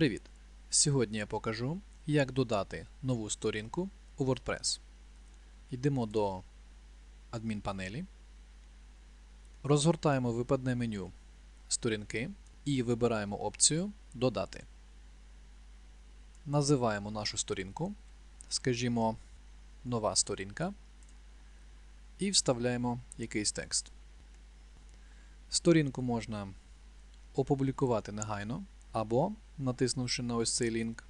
Привіт! Сьогодні я покажу, як додати нову сторінку у WordPress. Йдемо до адмінпанелі, розгортаємо випадне меню сторінки і вибираємо опцію Додати. Називаємо нашу сторінку, скажімо, нова сторінка, і вставляємо якийсь текст. Сторінку можна опублікувати негайно або, натиснувши на ось цей лінк,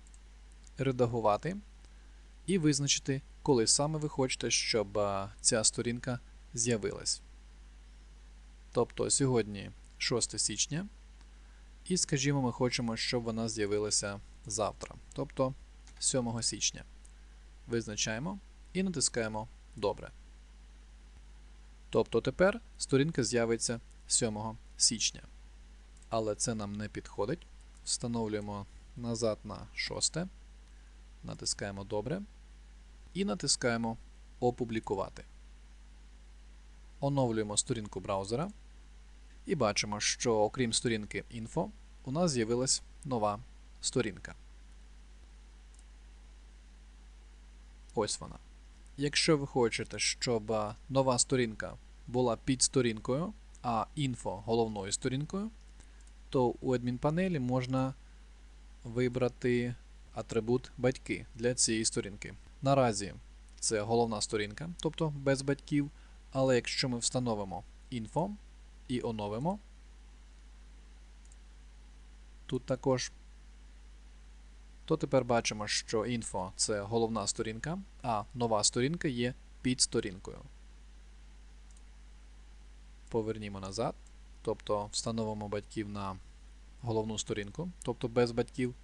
редагувати і визначити, коли саме ви хочете, щоб ця сторінка з'явилась. Тобто сьогодні 6 січня, і, скажімо, ми хочемо, щоб вона з'явилася завтра, тобто 7 січня. Визначаємо і натискаємо Добре. Тобто тепер сторінка з'явиться 7 січня. Але це нам не підходить. Встановлюємо назад на 6, натискаємо Добре і натискаємо Опублікувати. Оновлюємо сторінку браузера і бачимо, що окрім сторінки Info, у нас з'явилась нова сторінка. Ось вона. Якщо ви хочете, щоб нова сторінка була під сторінкою, а інфо головною сторінкою, то у адмінпанелі можна вибрати атрибут батьки для цієї сторінки. Наразі це головна сторінка, тобто без батьків. Але якщо ми встановимо info і оновимо, тут також, то тепер бачимо, що info це головна сторінка, а нова сторінка є під сторінкою. Повернімо назад. Тобто встановимо батьків на головну сторінку, тобто без батьків,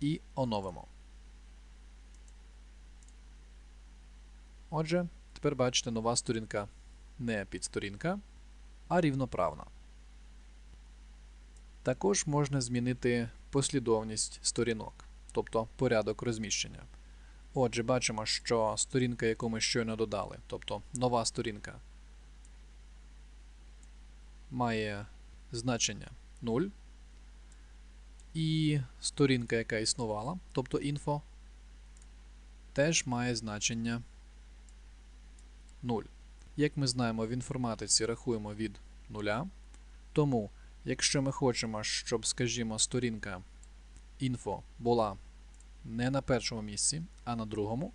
і оновимо. Отже, тепер бачите, нова сторінка не підсторінка, а рівноправна. Також можна змінити послідовність сторінок, тобто порядок розміщення. Отже, бачимо, що сторінка, яку ми щойно додали, тобто нова сторінка, має значення 0. І сторінка, яка існувала, тобто info, теж має значення 0. Як ми знаємо, в інформатиці рахуємо від 0. Тому, якщо ми хочемо, щоб, скажімо, сторінка info була не на першому місці, а на другому,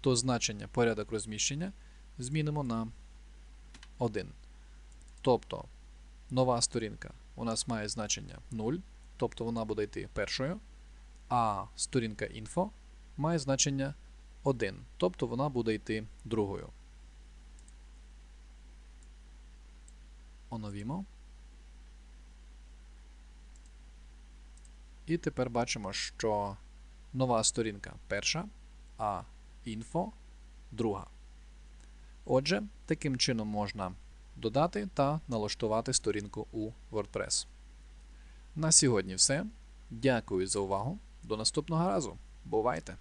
то значення порядок розміщення змінимо на 1. Тобто нова сторінка у нас має значення 0, тобто вона буде йти першою, а сторінка info має значення 1, тобто вона буде йти другою. Оновімо. І тепер бачимо, що нова сторінка перша, а info друга. Отже, таким чином можна додати та налаштувати сторінку у WordPress. На сьогодні все. Дякую за увагу. До наступного разу. Бувайте!